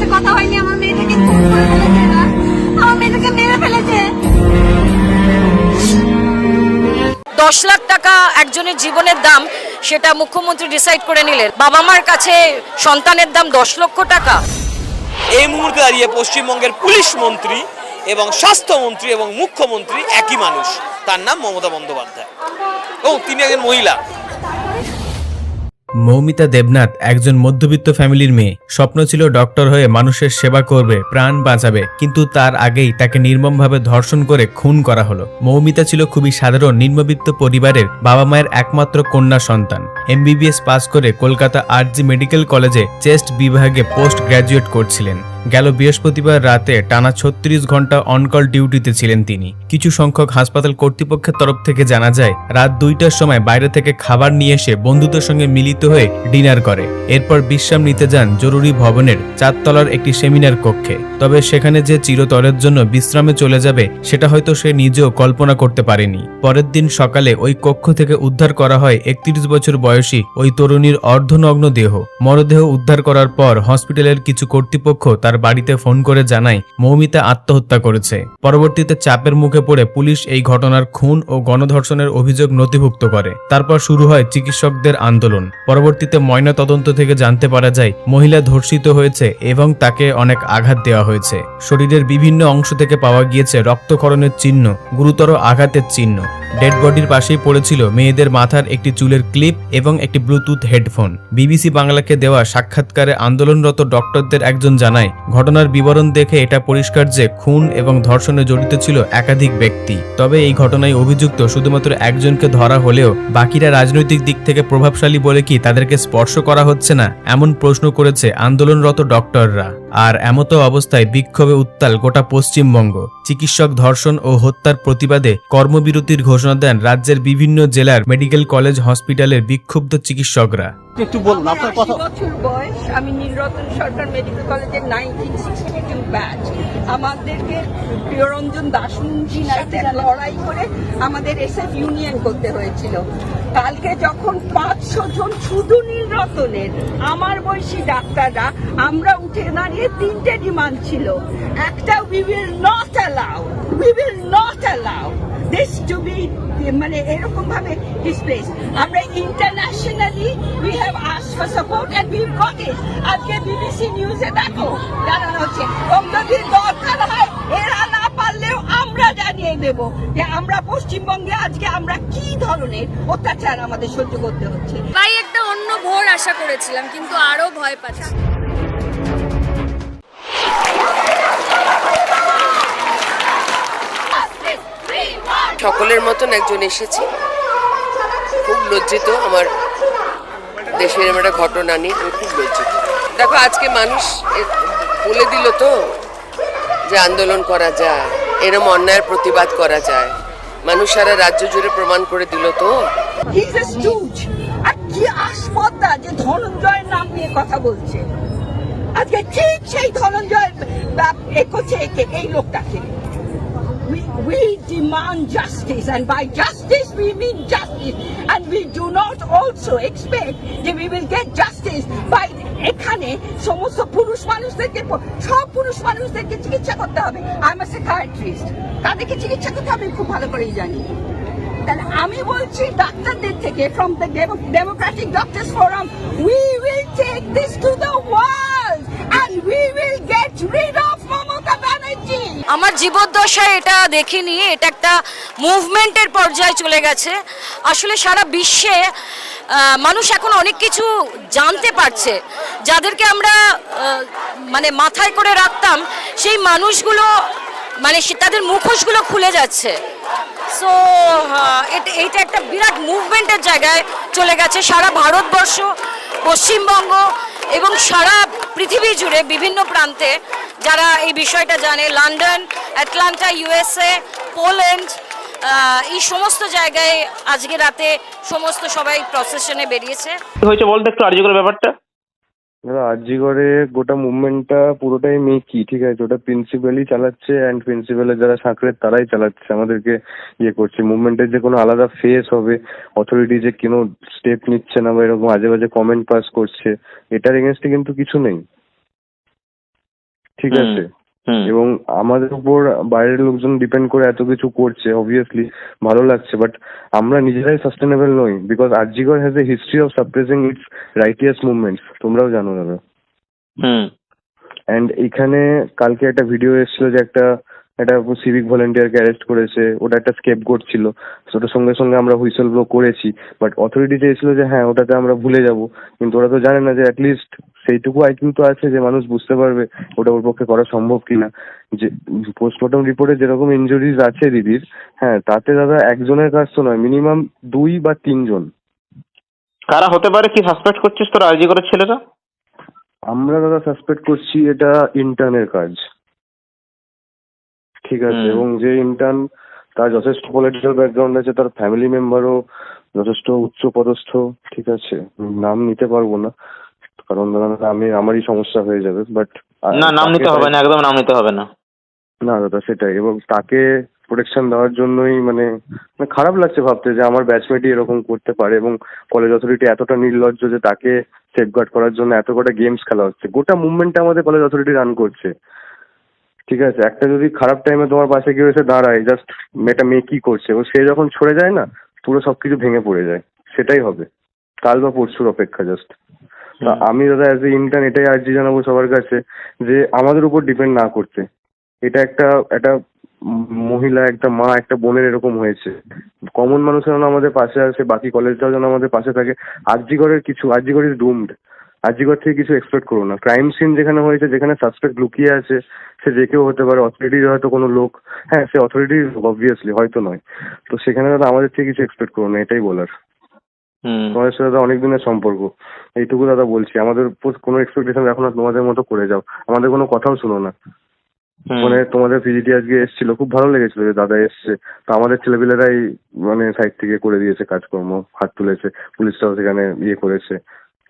সাথে কথা হয়নি আমার মেয়েটাকে খুন করে ফেলেছে এরা। আমার মেয়েটাকে মেরে ফেলেছে। দশ লাখ টাকা একজনের জীবনের দাম সেটা মুখ্যমন্ত্রী ডিসাইড করে নিলেন। বাবা মার কাছে সন্তানের দাম দশ লক্ষ টাকা। এই মুহূর্তে দাঁড়িয়ে পশ্চিমবঙ্গের পুলিশ মন্ত্রী এবং স্বাস্থ্যমন্ত্রী এবং মুখ্যমন্ত্রী একই মানুষ। তার নাম মমতা বন্দ্যোপাধ্যায়। ও তিনি একজন মহিলা। মৌমিতা দেবনাথ একজন মধ্যবিত্ত ফ্যামিলির মেয়ে। স্বপ্ন ছিল ডক্টর হয়ে মানুষের সেবা করবে, প্রাণ বাঁচাবে, কিন্তু তার আগেই তাকে নির্মমভাবে ধর্ষণ করে খুন করা হলো। মৌমিতা ছিল খুবই সাধারণ, নিম্নবিত্ত পরিবারের বাবা মায়ের একমাত্র কন্যা সন্তান। এমবিবিএস পাস করে কলকাতা আরজি মেডিকেল কলেজে চেস্ট বিভাগে পোস্ট গ্র্যাজুয়েট করছিলেন। গেল বৃহস্পতিবার রাতে টানা ছত্রিশ ঘণ্টা অনকল ডিউটিতে ছিলেন তিনি। কিছু সংখ্যক হাসপাতাল কর্তৃপক্ষের তরফ থেকে জানা যায়, রাত দুইটার সময় বাইরে থেকে খাবার নিয়ে এসে বন্ধুদের সঙ্গে মিলিত হয়ে ডিনার করে। এরপর বিশ্রাম নিতে যান জরুরি ভবনের চারতলার একটি সেমিনার কক্ষে। তবে সেখানে যে চিরতরের জন্য বিশ্রামে চলে যাবে, সেটা হয়তো সে নিজেও কল্পনা করতে পারেনি। পরের দিন সকালে ওই কক্ষ থেকে উদ্ধার করা হয় একত্রিশ বছর বয়সী ওই তরুণীর অর্ধনগ্ন দেহ। মরদেহ উদ্ধার করার পর হসপিটালের কিছু কর্তৃপক্ষ তার বাড়িতে ফোন করে জানায়, মৌমিতা আত্মহত্যা করেছে। পরবর্তীতে চাপের মুখে পড়ে পুলিশ এই ঘটনার খুন ও গণধর্ষণের অভিযোগ নথিভুক্ত করে। তারপর শুরু হয় চিকিৎসকদের আন্দোলন। পরবর্তীতে ময়না তদন্ত থেকে জানতে পারা যায়, মহিলা ধর্ষিত হয়েছে এবং তাকে অনেক আঘাত দেওয়া হয়েছে। শরীরের বিভিন্ন অংশ থেকে পাওয়া গিয়েছে রক্তক্ষরণের চিহ্ন, গুরুতর আঘাতের চিহ্ন। ডেড বডির পাশেই পড়েছিল মেয়েদের মাথার একটি চুলের ক্লিপ এবং একটি ব্লুটুথ হেডফোন। বিবিসি বাংলাকে দেওয়া সাক্ষাৎকারে আন্দোলনরত ডক্টরদের একজন জানায় ঘটনার বিবরণ দেখে এটা পরিষ্কার যে খুন এবং ধর্ষণে জড়িত ছিল একাধিক ব্যক্তি। তবে এই ঘটনায় অভিযুক্ত শুধুমাত্র একজনকে ধরা হলেও বাকিরা রাজনৈতিক দিক থেকে প্রভাবশালী বলে কি তাদেরকে স্পর্শ করা হচ্ছে না, এমন প্রশ্ন করেছে আন্দোলনরত ডক্টররা। আর এমতো অবস্থায় বিক্ষোভে উত্তাল গোটা পশ্চিমবঙ্গ। চিকিৎসক ধর্ষণ ও হত্যার প্রতিবাদে কর্মবিরতির ঘোষণা দেন রাজ্যের বিভিন্ন জেলার মেডিকেল কলেজ হসপিটালের বিক্ষুব্ধ চিকিৎসকরা। একটু বলুন আপনার কথা। বছর বয়স আমি নীলরতন সরকার মেডিকেল কলেজের নাইনটিন সিক্সটি টু ব্যাচ। আমাদেরকে প্রিয়রঞ্জন সাথে লড়াই করে আমাদের এসএফ ইউনিয়ন করতে হয়েছিল। কালকে যখন পাঁচশো জন শুধু নীলরতনের আমার বয়সী ডাক্তাররা আমরা উঠে দাঁড়িয়ে তিনটে ডিমান্ড ছিল। একটা we will not allow we will not allow this to be মানে এরকম ভাবে ডিসপ্লেস আমরা internationally we have ask for support and we got it আজকে বিবিসি নিউজে দেখো জানানো হচ্ছে। যদি দরকার হয়, এরা না পারলেও আমরা জানিয়ে দেব যে আমরা পশ্চিমবঙ্গে, আজকে আমরা কি ধরনের অত্যাচার আমাদের সহ্য করতে হচ্ছে। তাই একটা অন্য ভোর আশা করেছিলাম, কিন্তু আরও ভয় পাচ্ছি। সকলের মতন একজন এসেছি। খুব লজ্জিত আমার দেশের একটা ঘটনা নিয়ে, আমি খুব লজ্জিত। দেখো, আজকে মানুষ বলে দিল তো যে আন্দোলন করা যায়, এরম অন্যায়ের প্রতিবাদ করা যায়। মানুষ সারা রাজ্য জুড়ে প্রমাণ করে দিল তো। আর কি আসপদ্দা যে ধনঞ্জয়ের নাম নিয়ে কথা বলছে। আজকে ঠিক সেই ধনঞ্জয় করছে এই লোকটাকে। We, we demand justice, and by justice we mean justice, and we do not also expect that we will get justice by এখানে সমস্ত পুরুষ মানুষদেরকে সব পুরুষ মানুষদেরকে চিকিৎসা করতে হবে। আই এম সাইকিয়াট্রিস্ট তাদেরকে চিকিৎসা করতে হবে আমি খুব ভালো করেই জানি। তাহলে আমি বলছি ডাক্তারদের থেকে from the democratic doctors forum we will take this to the world and we will get rid of আমার জীবদ্দশায় এটা দেখিনি, এটা একটা মুভমেন্টের পর্যায়ে চলে গেছে। আসলে সারা বিশ্বে মানুষ এখন অনেক কিছু জানতে পারছে। যাদেরকে আমরা মানে মাথায় করে রাখতাম, সেই মানুষগুলো মানে তাদের মুখোশগুলো খুলে যাচ্ছে। সো এইটা একটা বিরাট মুভমেন্টের জায়গায় চলে গেছে। সারা ভারতবর্ষ, পশ্চিমবঙ্গ এবং সারা পৃথিবী জুড়ে বিভিন্ন প্রান্তে যারা এই বিষয়টা জানে লন্ডন অ্যাটলান্টা ইউএসএ পোল্যান্ড এই সমস্ত জায়গায় আজকে রাতে সমস্ত সবাই প্রসেশনে বেরিয়েছে। হয়েছে বলতো একটু আর্যকর ব্যাপারটা? দাদা আরজিগড়ে গোটা মুভমেন্টটা পুরোটাই মেকি ঠিক আছে? ওটা প্রিন্সিপালই চালাচ্ছে অ্যান্ড প্রিন্সিপালের যারা সাকরের তারাই চালাচ্ছে। আমাদেরকে ইয়ে করছে। মুভমেন্টের যে কোনো আলাদা ফেস হবে অথরিটি যে কোনো স্টেপ নিচ্ছে না বা এরকম আজে বাজে কমেন্ট পাস করছে এটার এগেনস্টে কিন্তু কিছু নেই। ঠিক আছে? এবং আমাদের উপর বাইরের লোকজন ডিপেন্ড করে এত কিছু করছে অবভিয়াসলি ভালো লাগছে বাট আমরা নিজেরাই সাস্টেনেবল নই because RG Kar has a history of suppressing its righteous movements তোমরাও জানো দাদা। হুম। অ্যান্ড এখানে কালকে একটা ভিডিও এসেছিল যে একটা একটা সিভিক ভলেন্টিয়ারকে অ্যারেস্ট করেছে ওটা একটা স্কেপ গোট ছিল ওটার সঙ্গে সঙ্গে আমরা হুইসেল ব্লো করেছি। বাট অথরিটি চেয়েছিল যে হ্যাঁ ওটাতে আমরা ভুলে যাব। কিন্তু ওরা তো জানে না যে অ্যাটলিস্ট সেইটুকু আইকিউ তো আছে যে মানুষ বুঝতে পারবে ওটা ওর পক্ষে করা সম্ভব কিনা। যে পোস্টমর্টম রিপোর্টে যেরকম ইনজুরিজ আছে দিদির হ্যাঁ তাতে দাদা একজনের কাজ তো নয় মিনিমাম দুই বা তিনজন। কারা হতে পারে কি সাসপেক্ট করছিস তোর আরজি করে ছেলেরা আমরা দাদা সাসপেক্ট করছি এটা ইন্টার্নের কাজ। ঠিক আছে এবং যে ইন্টার্ন তার যথেষ্ট পলিটিক্যাল ব্যাকগ্রাউন্ড আছে তার ফ্যামিলি মেম্বারও যথেষ্ট উচ্চ পদস্থ ঠিক আছে। নাম নিতে পারব না কারণ আমি আমারই সমস্যা হয়ে যাবে বাট না নাম নিতে হবে না একদম নাম নিতে হবে না। না দাদা সেটাই এবং তাকে প্রোটেকশন দেওয়ার জন্যই মানে মানে খারাপ লাগছে ভাবতে যে আমার ব্যাচমেটই এরকম করতে পারে এবং কলেজ অথরিটি এতটা নির্লজ্জ যে তাকে সেফগার্ড করার জন্য এত কটা গেমস খেলা হচ্ছে। গোটা মুভমেন্টটা আমাদের কলেজ অথরিটি রান করছে। ঠিক আছে একটা যদি খারাপ টাইমে তোমার পাশে কেউ এসে দাঁড়ায় জাস্ট মেয়েটা মেয়ে কি করছে? এবং সে যখন সরে যায় না পুরো সবকিছু ভেঙে পড়ে যায়। সেটাই হবে। কাল বা পরশুর অপেক্ষা জাস্ট তা আমি দাদা অ্যাজ এ ইন্টার্ন এটাই আর্জি জানাব সবার কাছে যে আমাদের উপর ডিপেন্ড না করতে। এটা একটা একটা মহিলা একটা মা একটা বোনের এরকম হয়েছে। কমন মানুষ যেন আমাদের পাশে আসে বাকি কলেজটাও যেন আমাদের পাশে থাকে। আরজিগড়ের কিছু আরজিগড় ইজ ডুমড আরজিগড় থেকে কিছু এক্সপেক্ট করো না। ক্রাইম সিন যেখানে হয়েছে যেখানে সাসপেক্ট লুকিয়ে আছে সে যে কেউ হতে পারে অথরিটির হয়তো কোনো লোক হ্যাঁ সে অথরিটির অবভিয়াসলি হয়তো নয়। তো সেখানে দাদা আমাদের থেকে কিছু এক্সপেক্ট করো না এটাই বলার। তোমাদের সাথে দাদা অনেক দিনের সম্পর্ক এইটুকু দাদা বলছি। আমাদের উপর কোনো এক্সপেকটেশন রাখো না তোমাদের মতো করে যাও। আমাদের কোনো কথাও শুনো না। মানে তোমাদের পিজিটি আজকে এসেছিল খুব ভালো লেগেছিল যে দাদা এসছে। তো আমাদের ছেলেপিলেরাই মানে সাইড থেকে করে দিয়েছে কাজকর্ম হাত তুলেছে পুলিশটাও সেখানে ইয়ে করেছে।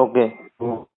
ওকে তো